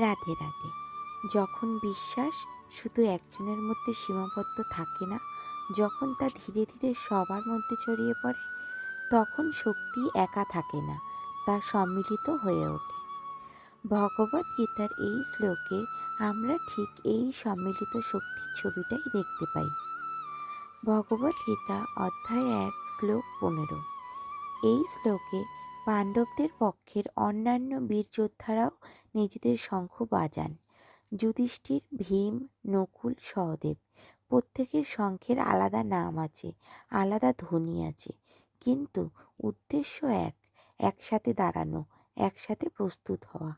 রাধে রাধে। যখন বিশ্বাস শুধু একজনের মধ্যে সীমাবদ্ধ থাকে না, যখন তা ধীরে ধীরে সবার মধ্যে ছড়িয়ে পড়ে, তখন শক্তি একা থাকে না, তা সম্মিলিত হয়ে ওঠে। ভগবত গীতার এই শ্লোকে আমরা ঠিক এই সম্মিলিত শক্তির ছবিটাই দেখতে পাই। ভগবত গীতা অধ্যায় এক, শ্লোক পনেরো। এই শ্লোকে পাণ্ডবদের পক্ষের অন্যান্য বীর যোদ্ধারাও নিজেদের শঙ্খ বাজান। যুধিষ্ঠির, ভীম, নকুল, সহদেব, প্রত্যেকের শঙ্খের আলাদা নাম আছে, আলাদা ধ্বনি আছে। কিন্তু উদ্দেশ্য এক, একসাথে দাঁড়ানো, একসাথে প্রস্তুত হওয়া।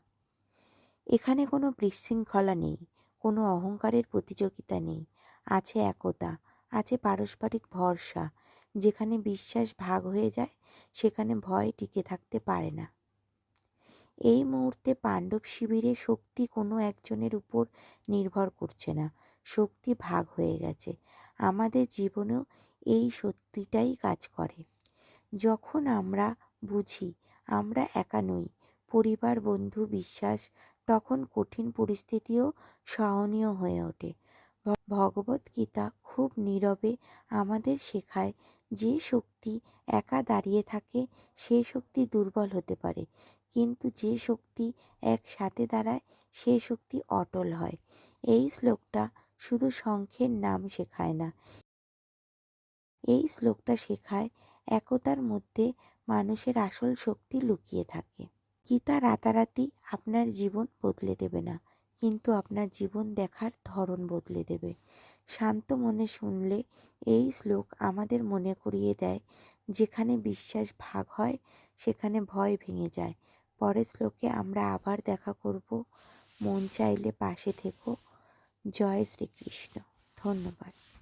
এখানে কোনো বিশৃঙ্খলা নেই, কোনো অহংকারের প্রতিযোগিতা নেই। আছে একতা, আছে পারস্পরিক ভরসা যেখানে বিশ্বাস ভাগ হয়ে যায়, সেখানে ভয় টিকে থাকতে পারে না। এই মুহূর্তে পাণ্ডব শিবিরে শক্তি কোনো একজনের উপর নির্ভর করছে না। শক্তি ভাগ হয়ে গেছে। আমাদের জীবনেও এই সত্যিটাই কাজ করে। যখন আমরা বুঝি, আমরা একা নই, পরিবার, বন্ধু, বিশ্বাস, তখন কঠিন পরিস্থিতিও সহনীয় হয়ে ওঠে। ভগবত গীতা খুব নীরবে আমাদের শেখায় যে শক্তি একা দাঁড়িয়ে থাকে, সে শক্তি দুর্বল হতে পারে। কিন্তু যে শক্তি একসাথে দাঁড়ায়, সে শক্তি অটল হয়। এই শ্লোকটা শুধু শঙ্খের নাম শেখায় না। এই শ্লোকটা শেখায় একতার মধ্যে মানুষের আসল শক্তি লুকিয়ে থাকে। গীতা রাতারাতি আপনার জীবন বদলে দেবে না, কিন্তু আপনার জীবন দেখার ধরন বদলে দেবে। শান্ত মনে শুনলে এই শ্লোক আমাদের মনে করিয়ে দেয়। যেখানে বিশ্বাস ভাগ হয়, সেখানে ভয় ভেঙে যায়। পরের শ্লোকে আমরা আবার দেখা করব। মন চাইলে পাশে থেকো। জয় শ্রীকৃষ্ণ। ধন্যবাদ।